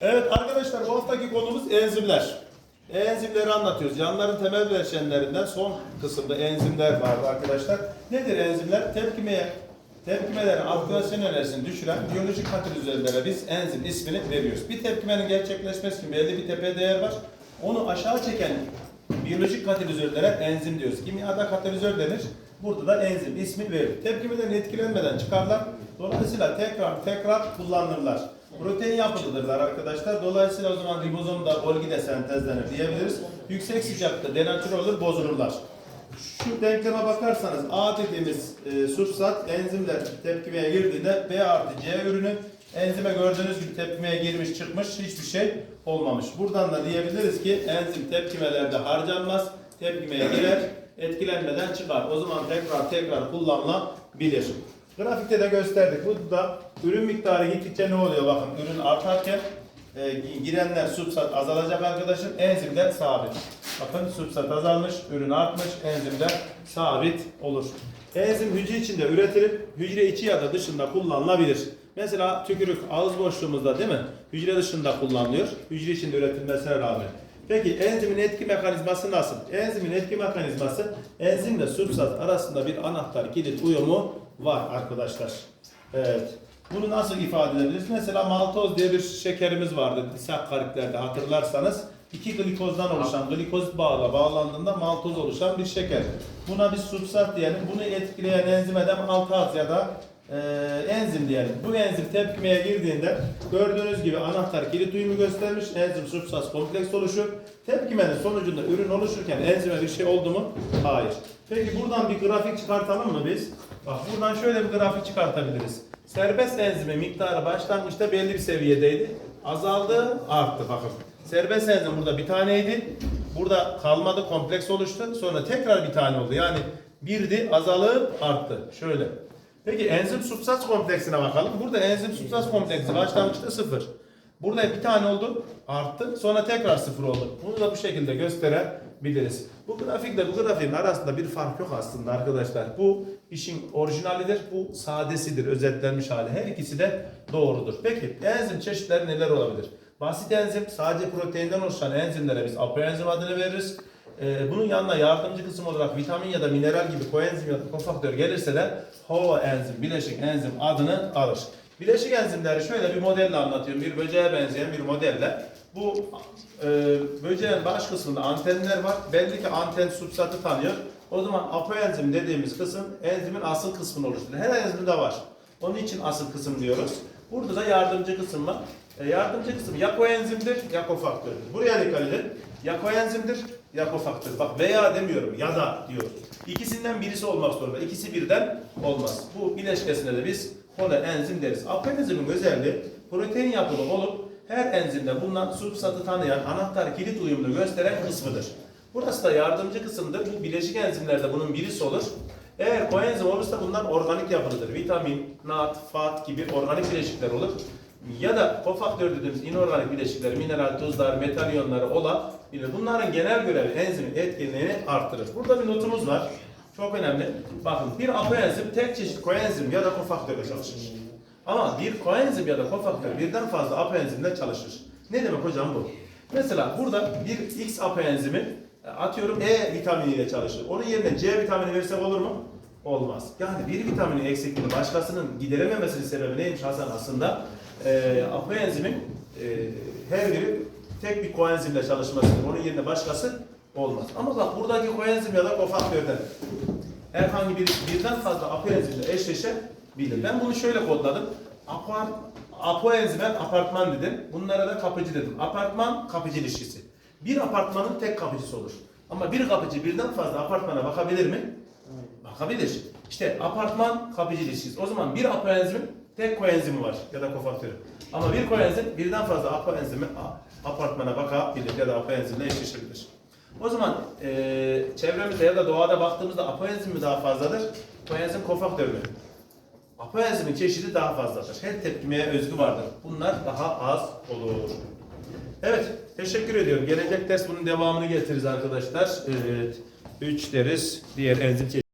Evet arkadaşlar bu haftaki konumuz enzimler. Enzimleri anlatıyoruz. Yanların temel bileşenlerinden son kısımda enzimler vardı arkadaşlar. Nedir enzimler? Tepkimeye, tepkimelerin aktivasyon enerjisini düşüren biyolojik katalizörlere biz enzim ismini veriyoruz. Bir tepkimenin gerçekleşmesi için belli bir tepe değer var. Onu aşağı çeken biyolojik katalizörlere enzim diyoruz. Kimyada katalizör denir. Burada da enzim ismi verilir. Tepkimeden etkilenmeden çıkarlar. Dolayısıyla tekrar tekrar kullanılırlar. Protein yapılıdırlar arkadaşlar. Dolayısıyla o zaman ribozomda Golgi de sentezlenir diyebiliriz. Yüksek sıcakta denatür olur, bozulurlar. Şu denkleme bakarsanız A dediğimiz e, substrat enzimler tepkimeye girdiğinde B artı C ürünü enzime gördüğünüz gibi tepkimeye girmiş çıkmış hiçbir şey olmamış. Buradan da diyebiliriz ki enzim tepkimelerde harcanmaz, tepkimeye girer, etkilenmeden çıkar. O zaman tekrar tekrar kullanılabilir. Grafikte de gösterdik. Bu da ürün miktarı gittikçe ne oluyor? Bakın ürün artarken e, girenler substrat azalacak arkadaşım. Enzimler sabit. Bakın substrat azalmış, ürün artmış, enzimler sabit olur. Enzim hücre içinde üretilip hücre içi ya da dışında kullanılabilir. Mesela tükürük ağız boşluğumuzda değil mi? Hücre dışında kullanılıyor. Hücre içinde üretilmesine rağmen. Peki enzimin etki mekanizması nasıl? Enzimin etki mekanizması enzimle substrat arasında bir anahtar kilit uyumu var arkadaşlar. Evet. Bunu nasıl ifade edebiliriz? Mesela maltoz diye bir şekerimiz vardı disakkaritlerde hatırlarsanız. iki glikozdan oluşan, glikoz bağla bağlandığında maltoz oluşan bir şeker. Buna bir substrat diyelim. Bunu etkileyen enzime de maltaz ya da e, enzim diyelim. Bu enzim tepkimeye girdiğinde gördüğünüz gibi anahtar kilit uyumu göstermiş. Enzim substrat kompleks oluşuyor. Tepkimenin sonucunda ürün oluşurken enzime bir şey oldu mu? Hayır. Peki buradan bir grafik çıkartalım mı biz? Bak buradan şöyle bir grafik çıkartabiliriz. Serbest enzimi miktarı başlangıçta belli bir seviyedeydi. Azaldı, arttı bakın. Serbest enzim burada bir taneydi. Burada kalmadı, kompleks oluştu. Sonra tekrar bir tane oldu. Yani birdi, azalıp arttı. Şöyle. Peki enzim substrat kompleksine bakalım. Burada enzim substrat kompleksi başlangıçta sıfır. Burada bir tane oldu, arttı. Sonra tekrar sıfır oldu. Bunu da bu şekilde gösterebiliriz. Bu grafikle bu grafiğin arasında bir fark yok aslında arkadaşlar. Bu işin orijinalidir, bu sadesidir, özetlenmiş hali. Her ikisi de doğrudur. Peki enzim çeşitleri neler olabilir? Basit enzim sadece proteinden oluşan enzimlere biz apoenzim adını veririz. Ee, bunun yanına yardımcı kısım olarak vitamin ya da mineral gibi koenzim ya da kofaktör gelirse de enzim, bileşik enzim adını alır. Bileşik enzimleri şöyle bir modelle anlatıyorum. Bir böceğe benzeyen bir modelle. Bu e, böceğin baş kısmında antenler var. Belli ki anten substratı tanıyor. O zaman apoenzim dediğimiz kısım enzimin asıl kısmını oluşturuyor. Her enzimde var. Onun için asıl kısım diyoruz. Burada da yardımcı kısım var. E, yardımcı kısım ya koenzimdir ya kofaktördür. Buraya dikkat edin. Ya koenzimdir ya kofaktör. Bak veya demiyorum ya da diyoruz. İkisinden birisi olmak zorunda. İkisi birden olmaz. Bu bileşkesine de biz koenzim deriz. Apoenzimin özelliği protein yapılı olup her enzimde bulunan substratı tanıyan anahtar kilit uyumunu gösteren kısmıdır. Burası da yardımcı kısımdır. Bu bileşik enzimlerde bunun birisi olur. Eğer koenzim olursa bunlar organik yapılıdır. Vitamin, nat, fat gibi organik bileşikler olur. Ya da kofaktör dediğimiz inorganik bileşikler, mineral, tuzlar, metal iyonları olabilir. Bunların genel görevi enzimin etkinliğini arttırır. Burada bir notumuz var. Çok önemli. Bakın bir apoenzim tek çeşit koenzim ya da kofaktörle çalışır. Ama bir koenzim ya da kofaktör birden fazla apoenzimle çalışır. Ne demek hocam bu? Mesela burada bir X apoenzimi e, atıyorum E vitaminiyle çalışır. Onun yerine C vitamini versek olur mu? Olmaz. Yani bir vitaminin eksikliğini başkasının giderememesinin sebebi neymiş Hasan aslında? E, apoenzimin e, her biri tek bir koenzimle çalışmasıdır. Onun yerine başkası olmaz. Ama bak buradaki koenzim ya da kofaktörden herhangi bir birden fazla apoenzimle eşleşebilir. Ben bunu şöyle kodladım. Apart, apoenzime apartman dedim. Bunlara da kapıcı dedim. Apartman kapıcı ilişkisi. Bir apartmanın tek kapıcısı olur. Ama bir kapıcı birden fazla apartmana bakabilir mi? Bakabilir. İşte apartman kapıcı ilişkisi. O zaman bir apoenzimin tek koenzimi var ya da kofaktörü. Ama bir koenzim birden fazla apoenzimi apartmana bakabilir ya da apoenzimle eşleşebilir. O zaman eee çevremizde ya da doğada baktığımızda apoenzim mi daha fazladır? Koenzim kofaktör mü? Apoenzimin çeşidi daha fazladır. Her tepkimeye özgü vardır. Bunlar daha az olur. Evet, teşekkür ediyorum. Gelecek ders bunun devamını getiririz arkadaşlar. Evet, 3 deriz. Diğer enzim çeşidi.